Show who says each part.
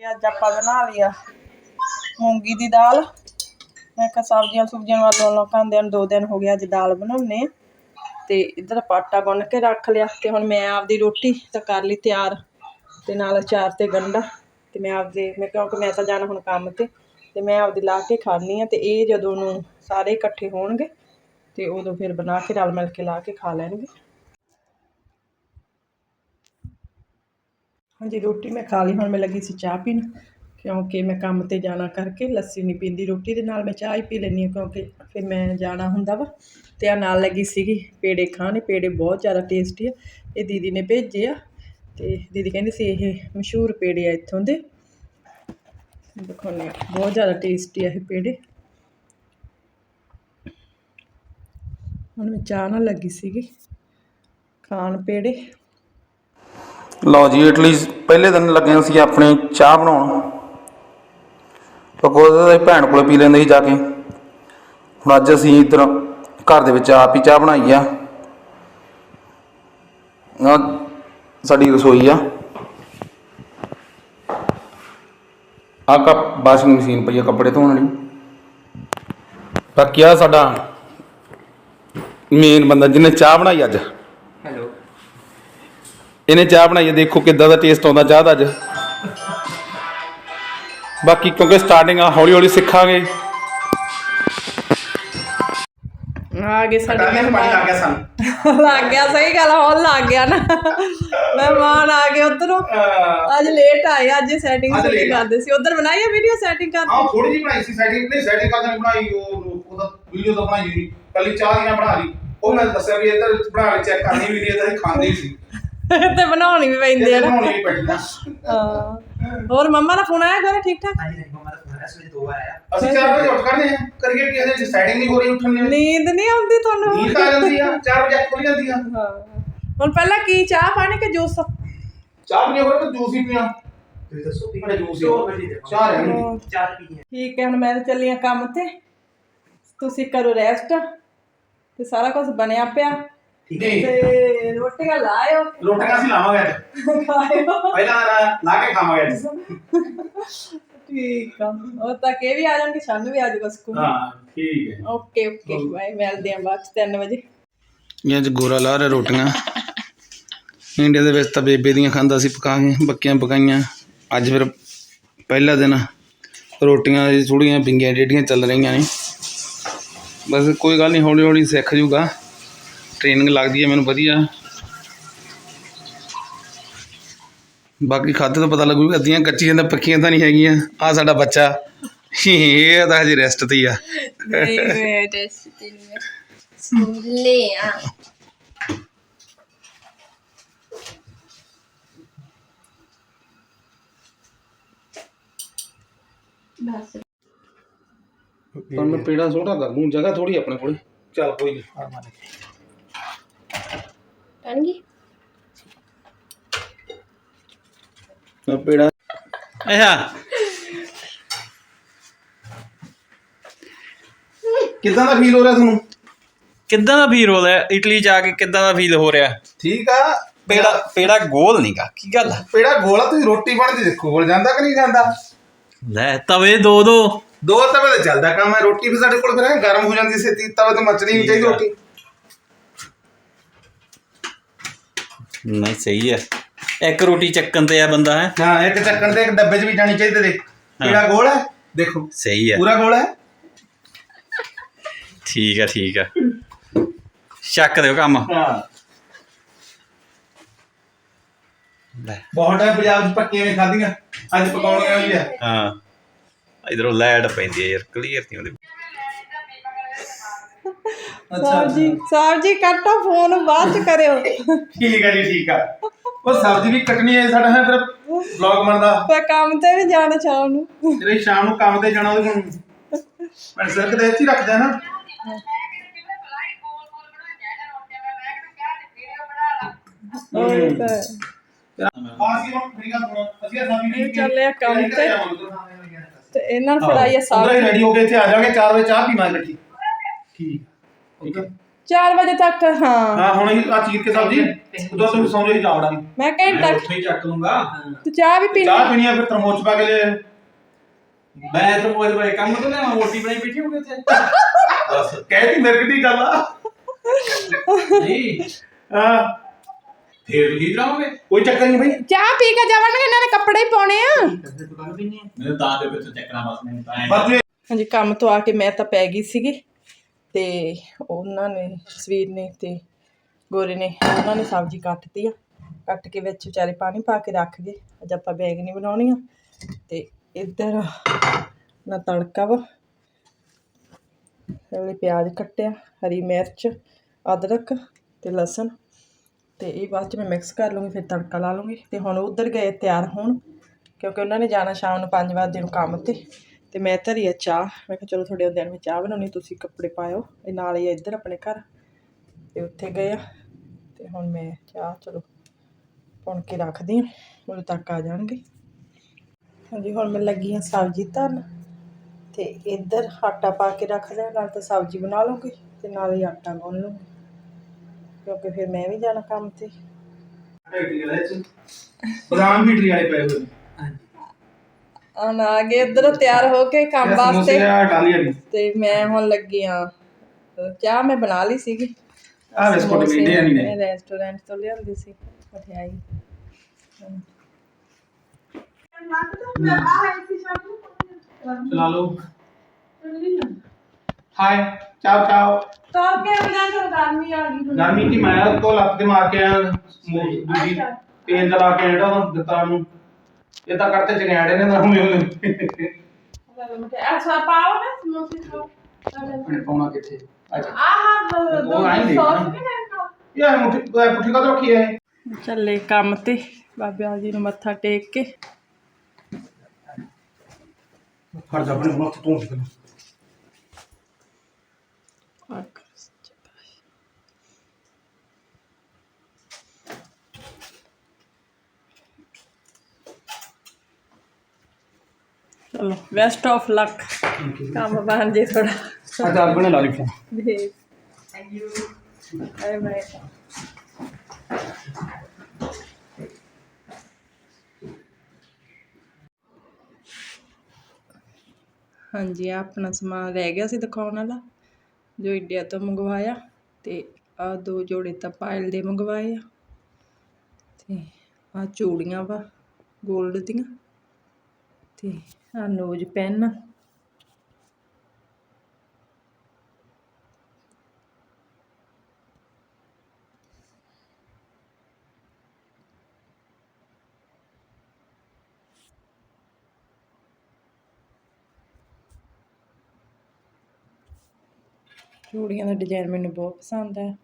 Speaker 1: ਅੱਜ ਆਪਾਂ ਬਣਾ ਲਿਆ ਮੂੰਗੀ ਦੀ ਦਾਲ। ਮੈਂ ਕਿਹਾ ਸਬਜ਼ੀਆਂ ਸੁਬਜ਼ੀਆਂ ਵਾਲੋਂ ਲੋਕਾਂ ਦੇ ਦੋ ਦਿਨ ਹੋ ਗਿਆ ਅੱਜ ਦਾਲ ਬਣਾਉਣੇ ਆ। ਤੇ ਇੱਧਰ ਆਪਾਂ ਆਟਾ ਗੁੰਨ ਕੇ ਰੱਖ ਲਿਆ ਤੇ ਹੁਣ ਮੈਂ ਆਪਦੀ ਰੋਟੀ ਤਾਂ ਕਰ ਲਈ ਤਿਆਰ ਤੇ ਨਾਲ ਅਚਾਰ ਤੇ ਗੰਢਾ ਤੇ ਮੈਂ ਆਪਦੇ ਮੈਂ ਕਿਉਂਕਿ ਮੈਂ ਤਾਂ ਜਾਣਾ ਹੁਣ ਕੰਮ ਤੇ ਤੇ ਮੈਂ ਆਪਦੀ ਲਾ ਕੇ ਖਾਣੀ ਆ ਤੇ ਇਹ ਜਦੋਂ ਨੂੰ ਸਾਰੇ ਇਕੱਠੇ ਹੋਣਗੇ ਤੇ ਉਦੋਂ ਫਿਰ ਬਣਾ ਕੇ ਰਲ ਮਿਲ ਕੇ ਲਾ ਕੇ ਖਾ ਲੈਣਗੇ। ਹਾਂਜੀ, ਰੋਟੀ ਮੈਂ ਖਾ ਲਈ, ਹੁਣ ਮੈਂ ਲੱਗੀ ਸੀ ਚਾਹ ਪੀਣ, ਕਿਉਂਕਿ ਮੈਂ ਕੰਮ ਤੇ ਜਾਣਾ ਕਰਕੇ ਲੱਸੀ ਨਹੀਂ ਪੀਂਦੀ, ਰੋਟੀ ਦੇ ਨਾਲ ਮੈਂ ਚਾਹ ਹੀ ਪੀ ਲੈਂਦੀ ਹਾਂ, ਕਿਉਂਕਿ ਫਿਰ ਮੈਂ ਜਾਣਾ ਹੁੰਦਾ ਵਾ, ਤੇ ਆ ਨਾਲ ਲੱਗੀ ਸੀਗੀ ਪੇੜੇ ਖਾਣੇ ਪੇੜੇ ਬਹੁਤ ਜ਼ਿਆਦਾ ਟੇਸਟੀ ਆ, ਇਹ ਦੀਦੀ ਨੇ ਭੇਜੇ ਆ, ਤੇ ਦੀਦੀ ਕਹਿੰਦੀ ਸੀ ਇਹ ਮਸ਼ਹੂਰ ਪੇੜੇ ਆ ਇੱਥੋਂ ਦੇ, ਦਿਖਾਉਂਦੇ ਆ ਬਹੁਤ ਜ਼ਿਆਦਾ ਟੇਸਟੀ ਆ ਇਹ ਪੇੜੇ। ਹੁਣ ਮੈਂ ਚਾਹ ਨਾਲ ਲੱਗੀ ਸੀਗੀ, ਖਾਣ ਪੇੜੇ
Speaker 2: ਲਓ ਜੀ, ਇਟਲੀ ਪਹਿਲੇ ਦਿਨ ਲੱਗੇ ਸੀ ਆਪਣੇ ਚਾਹ ਬਣਾਉਣ। ਪਕੌੜੇ ਤਾਂ ਭੈਣ ਕੋਲੇ ਪੀ ਲੈਂਦੇ ਸੀ ਜਾ ਕੇ। ਹੁਣ ਅੱਜ ਅਸੀਂ ਇੱਧਰ ਘਰ ਦੇ ਵਿੱਚ ਆਪ ਹੀ ਚਾਹ ਬਣਾਈ ਆ। ਆਹ ਸਾਡੀ ਰਸੋਈ ਆ। ਆ ਕੱਪ, ਵਾਸ਼ਿੰਗ ਮਸ਼ੀਨ ਪਈ ਆ ਕੱਪੜੇ ਧੋਣ ਵਾਲੀ। ਬਾਕੀ ਆ ਸਾਡਾ ਮੇਨ ਬੰਦਾ ਜਿਹਨੇ ਚਾਹ ਬਣਾਈ ਅੱਜ। ਇਹਨੇ ਚਾਹ ਬਣਾਈ ਹੈ ਦੇਖੋ ਕਿੱਦਾਂ ਦਾ ਟੇਸਟ ਆਉਂਦਾ ਚਾਹ ਦਾ ਅੱਜ। ਬਾਕੀ ਕਿਉਂਕਿ ਸਟਾਰਟਿੰਗ ਆ ਹੌਲੀ ਹੌਲੀ ਸਿੱਖਾਂਗੇ।
Speaker 1: ਆ ਗਏ ਸਾਡੇ
Speaker 3: ਪਾਣੀ ਲੱਗ
Speaker 1: ਮਹਿਮਾਨ
Speaker 3: ਗਿਆ ਸਾਨੂੰ।
Speaker 1: ਲੱਗ ਗਿਆ ਸਹੀ ਗੱਲ ਹੁਣ ਲੱਗ ਗਿਆ ਨਾ। ਮਹਿਮਾਨ ਆ ਗਏ ਉਧਰੋਂ। ਅੱਜ ਲੇਟ ਆਏ ਅੱਜ ਸੈਟਿੰਗ
Speaker 3: ਆ।
Speaker 1: ਕਰਦੇ ਸੀ। ਉਧਰ ਬਣਾਈ ਆ ਵੀਡੀਓ ਸੈਟਿੰਗ
Speaker 3: ਹਾਂ
Speaker 1: ਕਰਦੇ
Speaker 3: ਥੋੜੀ ਜਿਹੀ ਬਣਾਈ ਸੀ ਸੈਟਿੰਗ ਨਹੀਂ ਸੈਟਿੰਗ ਕਰਦਾ ਨਹੀਂ ਬਣਾਈ ਉਹ ਉਹਦਾ ਵੀਡੀਓ ਤਾਂ ਬਣਾਈ ਨਹੀਂ ਕੱਲੀ ਚਾਹ ਦੀਆਂ ਬਣਾ ਲਈ। ਉਹ ਮੈਂ ਦੱਸਿਆ ਵੀ ਇੱਧਰ ਬਣਾ ਕੇ ਚੈੱਕ ਕਰਨੀ ਵੀਡੀਓ ਤਾਂ ਖਾਂਦੇ ਹੀ ਸੀ।
Speaker 1: ਤੇ ਬਣਾਉਣੀ ਵੀ ਪੈਂਦੀ ਆ
Speaker 3: ਇਹ
Speaker 1: ਨਾ
Speaker 3: ਬਣਾਉਣੀ ਵੀ ਪੈਣੀ ਨਾ
Speaker 1: ਹਾਂ। ਹੋਰ ਮੰਮਾ ਦਾ ਫੋਨ ਆਇਆ ਘਰੇ ਠੀਕ ਠਾਕ?
Speaker 4: ਹਾਂਜੀ ਨਹੀਂ ਮਮਾ ਦਾ ਫੋਨ ਵੇਲੇ ਦੋ ਆਇਆ।
Speaker 3: ਅਸੀਂ 4 ਵਜੇ ਉੱਠ ਕਰਦੇ ਹਾਂ। ਕਰੀਏ ਕਿ ਅਜੇ ਸੈਟਿੰਗ ਨਹੀਂ ਹੋ ਰਹੀ ਉੱਠਣ ਦੀ।
Speaker 1: ਨੀਂਦ ਨਹੀਂ ਆਉਂਦੀ ਤੁਹਾਨੂੰ
Speaker 3: ਨੀਂਦ ਆ ਜਾਂਦੀ ਆ। 4 ਵਜੇ ਖੁੱਲ ਜਾਂਦੀ ਆ।
Speaker 1: ਹਾਂ। ਹੁਣ ਪਹਿਲਾਂ ਕੀ ਚਾਹ ਪਾਣੀ ਕਿ ਜੂਸ?
Speaker 3: ਚਾਹ ਪੀਣੀ ਹੋਵੇ ਤਾਂ ਜੂਸ ਹੀ ਪੀਣਾ?
Speaker 4: ਤੁਸੀਂ ਦੱਸੋ
Speaker 3: ਬੜੇ ਜੂਸ
Speaker 4: ਦੇ
Speaker 3: ਚਾਹ ਰਹਿ ਗਈ
Speaker 4: ਚਾਰ ਪੀ ਹੈ।
Speaker 1: ਠੀਕ ਹੈ ਹੁਣ ਮੈਂ ਤਾਂ ਚੱਲੀ ਆ ਕੰਮ ਤੇ। ਤੁਸੀਂ ਕਰੋ ਰੈਸਟ ਤੇ ਸਾਰਾ ਕੁਝ ਬਣਿਆ ਪਿਆ।
Speaker 4: ਠੀਕ ਹੈ।
Speaker 1: ਤੇ ਰੋਟੀਆਂ ਲਾਇਓ।
Speaker 3: ਰੋਟੀਆਂ ਅਸੀਂ ਲਾਵਾਂਗੇ ਅੱਜ।
Speaker 1: ਖਾਇਓ।
Speaker 3: ਪਹਿਲਾਂ ਲਾ ਕੇ ਖਾਵਾਂਗੇ ਅੱਜ।
Speaker 1: ਠੀਕ ਆ। ਉਹ ਤਾਂ ਕਿ ਵੀ ਆ ਜਾਣਗੇ ਸਾਨੂੰ ਵੀ ਆ ਜਾਊਗਾ ਸਕੂਲ।
Speaker 3: ਹਾਂ ਠੀਕ ਹੈ।
Speaker 1: ਓਕੇ ਓਕੇ ਬਾਏ ਮਿਲਦੇ ਆ ਬਾਅਦ ਚ 3 ਵਜੇ।
Speaker 2: ਇਹ ਅੱਜ ਗੋਰਾ ਲਾ ਰਿਹਾ ਰੋਟੀਆਂ। ਇੰਡੀਆ ਦੇ ਵਿੱਚ ਤਾਂ ਬੇਬੇ ਦੀਆਂ ਖਾਂਦਾ ਸੀ ਪਕਾ ਕੇ ਬੱਕੀਆਂ ਪਕਾਈਆਂ। ਅੱਜ ਫਿਰ ਪਹਿਲਾ ਦਿਨ ਰੋਟੀਆਂ ਦੀ ਥੋੜੀਆਂ ਪਿੰਗੀਆਂ ਡੇਡੀਆਂ ਚੱਲ ਰਹੀਆਂ ਨੇ। ਬਸ ਕੋਈ ਗੱਲ ਨਹੀਂ ਹੌਲੀ ਹੌਲੀ ਸਿੱਖ ਜੂਗਾ। ਟ੍ਰੇਨਿੰਗ ਲੱਗਦੀ ਹੈ ਮੈਨੂੰ ਵਧੀਆ। ਬਾਕੀ ਖਾਤੇ ਤੋਂ ਪਤਾ ਲੱਗੂਗਾ ਅੱਧੀਆਂ ਕੱਚੀਆਂ ਤਾਂ ਪੱਕੀਆਂ ਤਾਂ ਨਹੀਂ ਹੈਗੀਆਂ। ਆ ਸਾਡਾ ਬੱਚਾ। ਇਹ ਤਾਂ ਹਜੇ ਰੈਸਟ ਤੇ ਹੀ ਆ।
Speaker 1: ਨਹੀਂ ਮੈਂ ਟੈਸਟ ਨਹੀਂ
Speaker 5: ਲੈ ਆ। ਬਸ।
Speaker 2: ਪਰ ਮੈਂ ਪੇੜਾ ਛੋਟਾ ਕਰ ਦੂੰ ਜਗ੍ਹਾ ਥੋੜੀ ਆਪਣੇ ਕੋਲ। ਚੱਲ ਕੋਈ ਨਹੀਂ ਪੇੜਾ ਅੱਛਾ।
Speaker 3: ਕਿੱਦਾਂ ਦਾ ਫੀਲ ਹੋ ਰਿਹਾ ਤੁਹਾਨੂੰ?
Speaker 6: ਕਿੱਦਾਂ ਦਾ ਫੀਲ ਹੋ ਰਿਹਾ? ਇਟਲੀ ਜਾ ਕੇ ਕਿੱਦਾਂ ਦਾ ਫੀਲ ਹੋ ਰਿਹਾ?
Speaker 3: ਠੀਕ ਆ।
Speaker 6: ਪੇੜਾ ਪੇੜਾ ਗੋਲ ਨਹੀਂਗਾ ਕੀ ਗੱਲ ਆ?
Speaker 3: ਪੇੜਾ ਗੋਲਾ ਤੁਸੀਂ ਰੋਟੀ ਬਣਦੀ ਦੇਖੋ ਗੋਲ ਜਾਂਦਾ ਕਿ ਨਹੀਂ ਜਾਂਦਾ?
Speaker 6: ਲੈ ਤਵੇ ਦੋ ਦੋ।
Speaker 3: ਦੋ ਤਵੇ ਤੇ ਚੱਲਦਾ ਕੰਮ ਹੈ ਰੋਟੀ ਵੀ ਸਾਡੇ ਕੋਲ ਫਿਰ ਐਂ ਗਰਮ ਹੋ ਜਾਂਦੀ ਛੇਤੀ ਤਵੇ ਤੇ ਮੱਚਣੀ ਨਹੀਂ ਚਾਹੀਦੀ ਰੋਟੀ।
Speaker 6: ਨਹੀਂ ਸਹੀ ਹੈ। ਇੱਕ ਰੋਟੀ ਚੱਕਣ ਤੇ ਆ ਬੰਦਾ ਹੈ?
Speaker 3: ਹਾਂ ਇੱਕ ਚੱਕਣ ਤੇ ਇੱਕ ਡੱਬੇ 'ਚ ਵੀ ਜਾਣੀ ਚਾਹੀਦੀ ਦੇਖ। ਪੇੜਾ ਗੋਲ ਹੈ? ਦੇਖੋ।
Speaker 6: ਸਹੀ ਹੈ।
Speaker 3: ਪੂਰਾ ਗੋਲ ਹੈ?
Speaker 6: ਠੀਕ ਹੈ ਠੀਕ ਹੈ। ਚੱਕ ਦਿਓ ਕੰਮ।
Speaker 3: ਹਾਂ। ਬਹੁਤ ਟਾਈਮ ਪੰਜਾਬ 'ਚ ਪੱਕੀਆਂ ਵੀ ਖਾਧੀਆਂ। ਅੱਜ ਪਕਾਉਣੀਆਂ ਵੀ ਆ
Speaker 6: ਹਾਂ। ਇਧਰੋਂ ਲਾਈਟ ਪੈਂਦੀ ਹੈ ਯਾਰ ਕਲੀਅਰ ਨਹੀਂ ਉਹਦੇ
Speaker 1: ਸਾਹਿਬ ਜੀ ਸਾਹਿਬ ਜੀ ਕੱਟੋ ਫੋਨ ਬਾਅਦ ਚ ਕਰਿਓ।
Speaker 3: ਠੀਕ ਹੈ ਜੀ ਠੀਕ ਆ। ਉਹ ਸਬਜ਼ੀ ਵੀ ਕੱਟਣੀ ਹੈ ਸਾਡਾ ਹੈ ਫਿਰ ਵਲੌਗ ਬਣਦਾ।
Speaker 1: ਤੇ ਕੰਮ ਤੇ ਵੀ ਜਾਣਾ ਸ਼ਾਮ ਨੂੰ।
Speaker 3: ਜਿਹੜੇ ਸ਼ਾਮ ਨੂੰ ਕੰਮ ਤੇ ਜਾਣਾ ਉਹਦੇ ਕੋਲ। ਮੈਂ ਸਿਰ ਕਿਤੇ ਇੱਥੇ ਹੀ ਰੱਖਦਾ ਨਾ।
Speaker 1: ਤਾਂ।
Speaker 3: ਆਸੀ ਹੁਣ ਮੇਰੀ ਗੱਲ ਸੁਣੋ ਅਸੀਂ ਸਬਜ਼ੀ
Speaker 1: ਇਹ ਚੱਲੇ ਆ ਕੰਮ ਤੇ। ਤੇ ਇਹਨਾਂ ਨੂੰ ਫੜਾਈ ਆ ਸਾਗ
Speaker 3: ਸਾਰੇ। ਰੈਡੀ ਹੋ ਕੇ ਇੱਥੇ ਆ ਜਾਵਾਂਗੇ 4 ਵਜੇ ਚਾਹ ਪੀਵਾਂਗੇ ਇਕੱਠੀ। ਠੀਕ। ਠੀਕ ਹੈ।
Speaker 1: 4 ਵਜੇ ਤੱਕ ਹਾਂ।
Speaker 3: ਹਾਂ ਹੁਣ ਇਹ ਆ ਚੀਰ ਕੇ ਸਬਜ਼ੀ ਉਦੋਂ ਤੁਸੀਂ ਸੌਂ ਜਾਈ ਜਾਵੜਾ
Speaker 1: ਮੈਂ ਘੰਟਾ
Speaker 6: ਉੱਥੇ ਹੀ ਚੱਕ ਲੂੰਗਾ।
Speaker 1: ਤੇ ਚਾਹ ਵੀ ਪੀਣੀ
Speaker 3: ਚਾਹ ਪੀਣੀ ਆ ਫਿਰ ਤਰਮੋਚ ਪਾ ਕੇ ਲੈ।
Speaker 6: ਮੈਂ ਤਾਂ ਮੋਬਾਈਲ ਬਾਰੇ ਕੰਮ ਤੋਂ ਲਿਆਵਾਂ ਰੋਟੀ ਬਣਾਈ ਬੈਠੀ ਹੋ ਗਏ ਤੇ ਬਸ
Speaker 3: ਕਹਿਤੀ ਮੇਰੇ ਕਿੱਡੀ ਗੱਲ ਆ। ਹਾਂ।
Speaker 6: ਫੇਰ ਤੁਸੀਂ ਕਰਾਓਗੇ?
Speaker 3: ਕੋਈ ਚੱਕਰ ਨਹੀਂ ਬਈ।
Speaker 1: ਚਾਹ ਪੀ ਕੇ ਜਾਵਾਂਗੇ ਇਹਨਾਂ ਨੇ ਕੱਪੜੇ ਹੀ ਪਾਉਣੇ ਆ।
Speaker 6: ਮੇਰੇ ਤਾਂ ਦੇ ਵਿੱਚ ਚੱਕਣਾ ਬਸ ਮੈਨੂੰ ਤਾਂ
Speaker 1: ਹਾਂਜੀ ਕੰਮ ਤੋਂ ਆ ਕੇ ਮੈਂ ਤਾਂ ਪੈ ਗਈ ਸੀਗੀ। ਤੇ ਉਹਨਾਂ ਨੇ, ਸਵੀਰ ਨੇ ਤੇ ਗੋਰੇ ਨੇ, ਉਹਨਾਂ ਨੇ ਸਬਜ਼ੀ ਕੱਟਤੀ ਆ। ਕੱਟ ਕੇ ਵਿੱਚ ਵਿਚਾਰੇ ਪਾਣੀ ਪਾ ਕੇ ਰੱਖ ਗਏ। ਅੱਜ ਆਪਾਂ ਬੈਗਨੀ ਬਣਾਉਣੀ ਆ। ਤੇ ਇੱਧਰ ਨਾ ਤੜਕਾ ਵਾ। ਇਹਦੇ ਪਿਆਜ਼ ਕੱਟਿਆ, ਹਰੀ ਮਿਰਚ, ਅਦਰਕ ਤੇ ਲਸਣ। ਤੇ ਇਹ ਬਾਅਦ ਚ ਮੈਂ ਮਿਕਸ ਕਰ ਲੂੰਗੀ, ਫਿਰ ਤੜਕਾ ਲਾ ਲੂੰਗੀ। ਤੇ ਹੁਣ ਉਧਰ ਗਏ, ਤਿਆਰ ਹੋਣ। ਕਿਉਂਕਿ ਉਹਨਾਂ ਨੇ ਜਾਣਾ ਸ਼ਾਮ ਨੂੰ 5 ਵਜੇ ਨੂੰ ਕੰਮ ਤੇ। ਤੇ ਮੈਂ ਧਰੀ ਆ ਚਾਹ। ਮੈਂ ਕਿਹਾ ਚਲੋ ਤੁਹਾਡੇ ਹੁੰਦਿਆਂ ਮੈਂ ਚਾਹ ਬਣਾਉਣੀ ਤੁਸੀਂ ਕੱਪੜੇ ਪਾਇਓ। ਇਹ ਨਾਲ ਹੀ ਇੱਧਰ ਆਪਣੇ ਘਰ। ਤੇ ਉੱਥੇ ਗਏ ਆ। ਤੇ ਹੁਣ ਮੈਂ ਚਾਹ ਚਲੋ ਪੁਣ ਕੇ ਰੱਖਦੀ ਆ ਉਦੋਂ ਤੱਕ ਆ ਜਾਣਗੇ। ਹਾਂਜੀ ਹੁਣ ਮੈਂ ਲੱਗੀ ਆ ਸਬਜ਼ੀ ਧਰਨ। ਤੇ ਇੱਧਰ ਆਟਾ ਪਾ ਕੇ ਰੱਖ ਲਿਆ। ਨਾਲ ਤਾਂ ਸਬਜ਼ੀ ਬਣਾ ਲੂੰਗੀ ਤੇ ਨਾਲ ਹੀ ਆਟਾ ਗੁੰਨ ਲੂੰਗੀ ਕਿਉਂਕਿ ਫਿਰ ਮੈਂ ਵੀ ਜਾਣਾ ਕੰਮ ਤੇ।
Speaker 3: ਬਦਾਮ ਵੀ ਟਰੀ ਵਾਲੇ ਪਏ ਹੋਏ ਨੇ।
Speaker 1: ਆਣ ਆ ਗਏ ਇੱਧਰ ਤਿਆਰ ਹੋ ਕੇ ਕੰਮ ਵਾਸਤੇ
Speaker 3: ਵਾਲੀ
Speaker 1: ਤੇ ਮੈਂ ਹੁਣ ਲੱਗੀ ਆ ਚਾਹ ਮੈਂ ਬਣਾ ਲਈ ਸੀਗੀ।
Speaker 3: ਆ ਬਿਸਕੁਟ ਵੀ ਇੰਡੀਆ ਨਹੀਂ ਨੇ
Speaker 1: ਰੈਸਟੋਰੈਂਟ ਤੋਂ ਲਿਆਂਦੀ ਸੀ ਮਠਿਆਈ।
Speaker 3: ਚਲਾ ਲਓ। ਚਾਓ ਚਾਓ।
Speaker 1: ਤਾਂ ਕੇ ਅੰਦਰ ਤੋਂ ਗਰਮੀ ਆ ਗਈ
Speaker 3: ਗਰਮੀ ਕੀ ਮੈਂ ਤੋਂ ਲੱਤ ਤੇ ਮਾਰ ਕੇ ਆਇਆ ਸਮੋਸੇ ਦੂਜੀ ਤੇਲ ਜਲਾ ਕੇ ਜਿਹੜਾ ਉਹਨੂੰ ਦਿੱਤਾ ਉਹਨੂੰ। ਇਹ ਤਾਂ ਕਰਤੇ ਜਗੈੜੇ ਨੇ ਨਾ ਹੁਣੇ ਉਹਨੇ
Speaker 1: ਅੱਛਾ ਪਾਓ ਨਾ ਸਮੋਸੇ ਖਾਓ
Speaker 3: ਆਪਣੇ ਪਾਉਣਾ ਕਿੱਥੇ
Speaker 1: ਆਹ
Speaker 3: ਨਾ। ਮੁੱਠੀ ਪੁੱਠੀ ਕਦ ਰੱਖੀ ਹੈ
Speaker 1: ਚੱਲੇ ਕੰਮ ਤੇ ਬਾਬਾ ਜੀ ਨੂੰ ਮੱਥਾ ਟੇਕ ਕੇ।
Speaker 3: ਹਟ ਜਾ ਆਪਣੇ ਮੱਥ ਤੋਂ ਨਿਕਲ
Speaker 1: ਚਲੋ ਬੈਸਟ ਆਫ ਲੱਕ ਕੰਮ ਬਣ ਜੇ ਥੋੜਾ
Speaker 3: ਅੱਛਾ ਆਪਣੇ ਲਾ ਲਈ ਫੋਨ
Speaker 1: ਭੇਜ ਥੈਂਕ ਯੂ ਬਾਏ ਬਾਏ ਹਾਂਜੀ ਆਹ ਆਪਣਾ ਸਮਾਨ ਰਹਿ ਗਿਆ ਸੀ ਦਿਖਾਉਣ ਵਾਲਾ ਜੋ ਇੰਡੀਆ ਤੋਂ ਮੰਗਵਾਇਆ ਤੇ ਆ ਦੋ ਜੋੜੇ ਤਾਂ ਪਾਇਲ ਦੇ ਮੰਗਵਾਏ ਆ। ਤੇ ਆ ਚੂੜੀਆਂ ਵਾ 골ਡ ਦੀਆਂ। ਤੇ ਆ ਨੋਜ਼ ਪੈਨ। ਚੂੜੀਆਂ ਦਾ ਡਿਜ਼ਾਈਨ ਮੈਨੂੰ ਬਹੁਤ ਪਸੰਦ ਹੈ।